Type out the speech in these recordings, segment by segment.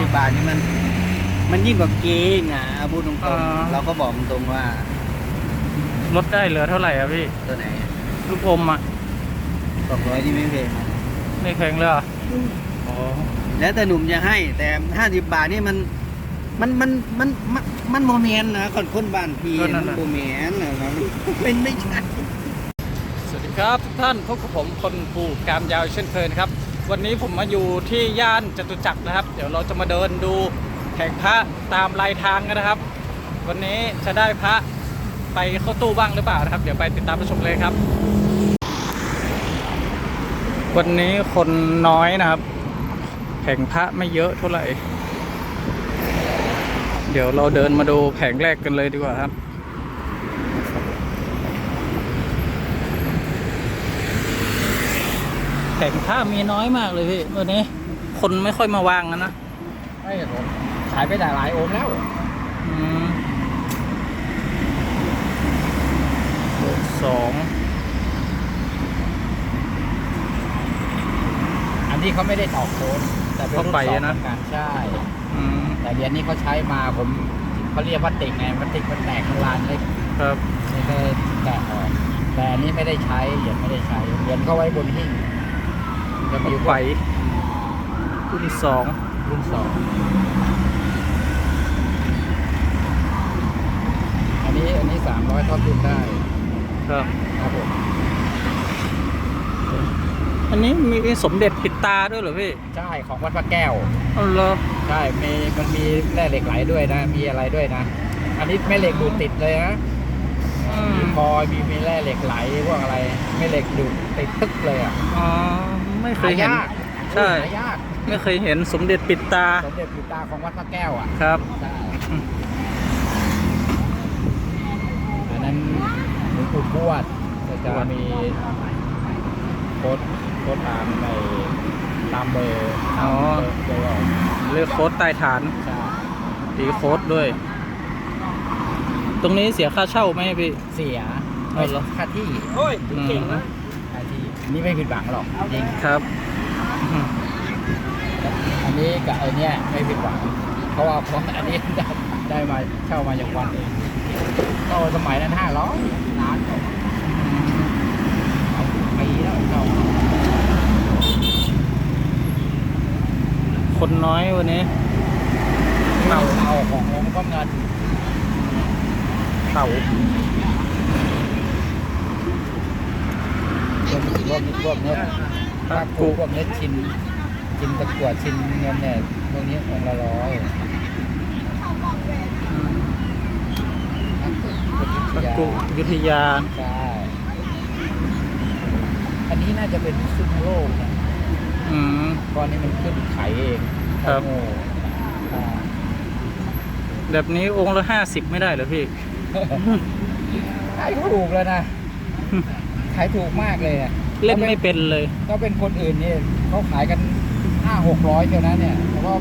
สิบบาทนี่มัน มันยิ่งกว่าเกงอะเอาพูดตรงอ่า ๆเราก็บอกตรงๆว่าลดได้เหลือเท่าไหร่อะพี่ตัวไหนลูกอมอะสองร้อยที่ไม่เพลงนะไม่แพงเลยเหรออ๋อแล้วแต่หนุ่มจะให้แต่ห้าสิบบาทนี่มัน มันมันมันมันมันโมเมนต์นะคนคนบ้านพีมันโมเมนต์นะเป็นไม่ใช่ สวัสดีครับทุกท่านพบกับผมคนปลูกกามยาวเช่นเคยนะครับ วันนี้ผมมาอยู่ที่ย่านจตุจักรนะครับ เดี๋ยวเราจะมาเดินดูแผงพระตามลายทางกันนะครับ วันนี้จะได้พระไปเข้าตู้บ้างหรือเปล่านะครับ เดี๋ยวไปติดตามรับชมเลยครับ วันนี้คนน้อยนะครับแผงพระไม่เยอะเท่าไหร่ เดี๋ยวเราเดินมาดูแผงแรกกันเลยดีกว่าครับ แผงพระมีน้อยมากเลยพี่วันนี้ คนไม่ค่อยมาวางกันนะไม่ผมขายไปหลายโอมแล้วอืมเบอร์สองอันนี้เขาไม่ได้ตอกโคนแต่เป็นรุ่นสองเหมือนกันใช่อืมแต่เหรียญนี้เขาใช้มาผมเขาเรียกว่าติกไงมันติกมันแตกมันลานเล็กครับนี่ก็แกะออกแต่อันนี้ไม่ได้ใช้เหรียญไม่ได้ใช้เหรียญก็ไว้บนหิ้ง จะมีไฟรุ่นสองรุ่นสองอันนี้อันนี้สามร้อยทอดทุนได้ครับครับผมอันนี้มีสมเด็จปิดตาด้วยเหรอพี่ใช่ของวัดพระแก้วเอาเหรอใช่มีมันมีแร่เหล็กไหลด้วยนะ มีอะไรด้วยนะ อันนี้แม่เหล็กดูดติดเลยนะอืมมีคอยมีมีแร่เหล็กไหลพวกอะไรแม่เหล็กดูดติดตึกเลยอะอ๋อ ไม่เคยเห็น หายากใช่ หายากไม่เคยเห็นสมเด็จปิดตาสมเด็จปิดตาของวัดพระแก้วอะครับ ใช่อืมอันนั้นหลวงปู่ทวดก็จะมีโค้ดโค้ดตามในตามเบอร์ตามเบอร์เบอร์ออกเลือกโค้ดใต้ฐานใช่ตีโค้ดด้วย ตรงนี้เสียค่าเช่าไหมพี่ เสียเอาเหรอ ค่าที่ โอ้ย เก่งนะค่าที่ นี่ไม่ผิดหวังหรอกจริงครับอืมอันนี้กับไอเนี้ยไม่ผิดหวังเพราะว่าผมอันนี้ได้ได้มาเช่ามาจากวันเองก็สมัยนั้นห้าร้อยล้านปีแล้วเช่าคนน้อยวันนี้เต่าเอาของผมก็เงินเต่า พวกพวกพวกเนี้ยพวกกูพวกเนี้ยชินชินตะกั่วชินเงินเนี่ยพวกนี้ของละร้อยตะกุยุทธยาใช่อันนี้น่าจะเป็นซุปโลกนะอืมเพราะอันนี้มันขึ้นไขเองครับโง่อ่าแบบนี้องค์ละห้าสิบไม่ได้เหรอพี่ขายถูกแล้วนะ ขายถูกมากเลยอะเล่นไม่เป็นเลย ก็เป็นคนอื่นนี่เขาขายกันห้าหกร้อยเท่านั้นเนี่ยเพราะว่า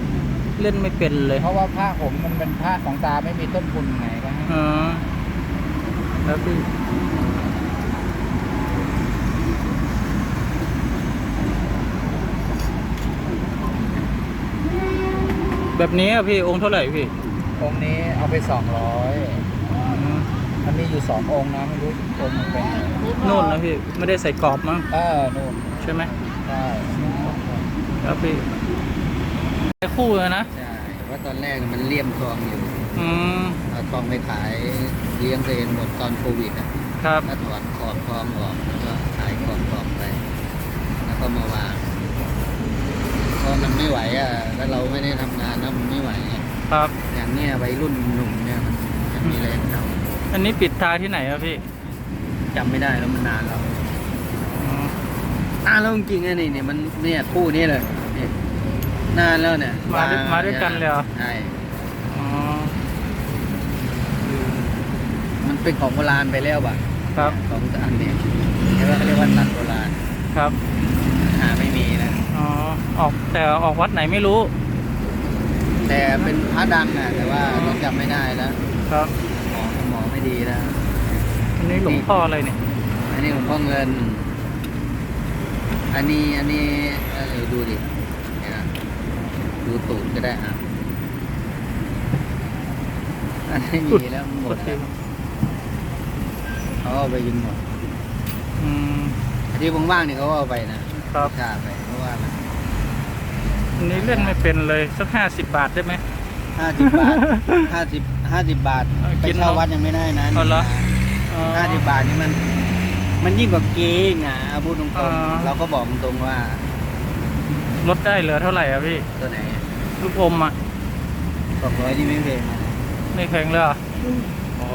เล่นไม่เป็นเลยเพราะว่าผ้าผมมันเป็นผ้าของตาไม่มีต้นทุนไหนก็ให้อ๋อแล้วพี่แบบนี้อะพี่องค์เท่าไหร่พี่องค์นี้เอาไปสองร้อย มันมีอยู่สององค์นะไม่รู้องค์มันเป็นไหนนู่นนะพี่ไม่ได้ใส่กรอบมั้งเออนู่นใช่ไหมใช่ครับพี่ใส่คู่เลยนะใช่ว่าตอนแรกมันเลี่ยมทองอยู่อืมเอาทองไปขายเลี้ยงตัวเองหมดตอนโควิดอะครับแล้วถอดขอบทองออกแล้วก็ขายขอบทองไป แล้วก็มาวางเพราะมันไม่ไหวอะแล้วเราไม่ได้ทำงานแล้วมันไม่ไหวอะครับอย่างเนี้ยวัยรุ่นหนุ่มเนี่ยมันจะมีแรงเรา อันนี้ปิดตาที่ไหนอะพี่จำไม่ได้แล้วมันนานแล้วอ๋อนานแล้วจริงๆอะนี่เนี่ยมันเนี่ยคู่นี้เลยเนี่ยนานแล้วเนี่ยมาด้วยมาด้วยกันเลยเหรอใช่อ๋อมันเป็นของโบราณไปแล้วป่ะครับของอันเนี้ยเรียกว่าเขาเรียกว่าตัดโบราณครับหาไม่มีนะอ๋อออกแต่ออกวัดไหนไม่รู้ แต่เป็นพระดังอะแต่ว่าต้องจำไม่ได้แล้วครับ ดีแล้วอันนี้หลวงพ่ออะไรเนี่ย อันนี้หลวงพ่อเงิน อันนี้อันนี้เออดูดิเนี่ยนะดูตูดก็ได้อะอันนี้มีแล้วหมดแล้วเขาเอาไปยิงหมดอืมที่ว่างๆนี่เขาเอาไปนะครับชาไปเพราะว่ามันอันนี้เล่นไม่เป็นเลยสักห้าสิบบาทได้ไหม ห้าสิบบาทห้าสิบห้าสิบบาทเอาไปกินเช่าเนอะวัดยังไม่ได้นะเอาเหรออ๋อห้าสิบบาทนี่มัน มันยิ่งกว่าเกงอะเอาพูดตรงอ่าๆเราก็บอกตรงๆว่าลดได้เหลือเท่าไหร่อะพี่ ตัวไหนลูกอมอะ สองร้อยนี่ไม่แพงนะไม่แพงเลยเหรออ๋อ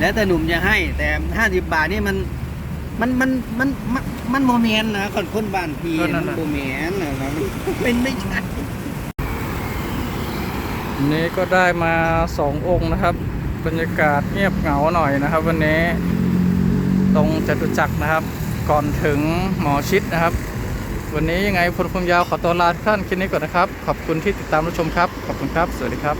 แล้วแต่หนุ่มจะให้ แต่ห้าสิบบาทนี่มัน มันมันมันมันมันโมเมนต์นะคนคนบ้านพี่มันโมเมนต์นะมันเป็นไม่ใช่ วันนี้ก็ได้มาสององค์นะครับ บรรยากาศเงียบเหงาหน่อยนะครับ วันนี้ตรงจตุจักรนะครับ ก่อนถึงหมอชิดนะครับ วันนี้ยังไงพลพงยาวขอตัวลาท่านคลิปนี้ก่อนนะครับ ขอบคุณที่ติดตามรับชมครับ ขอบคุณครับ สวัสดีครับ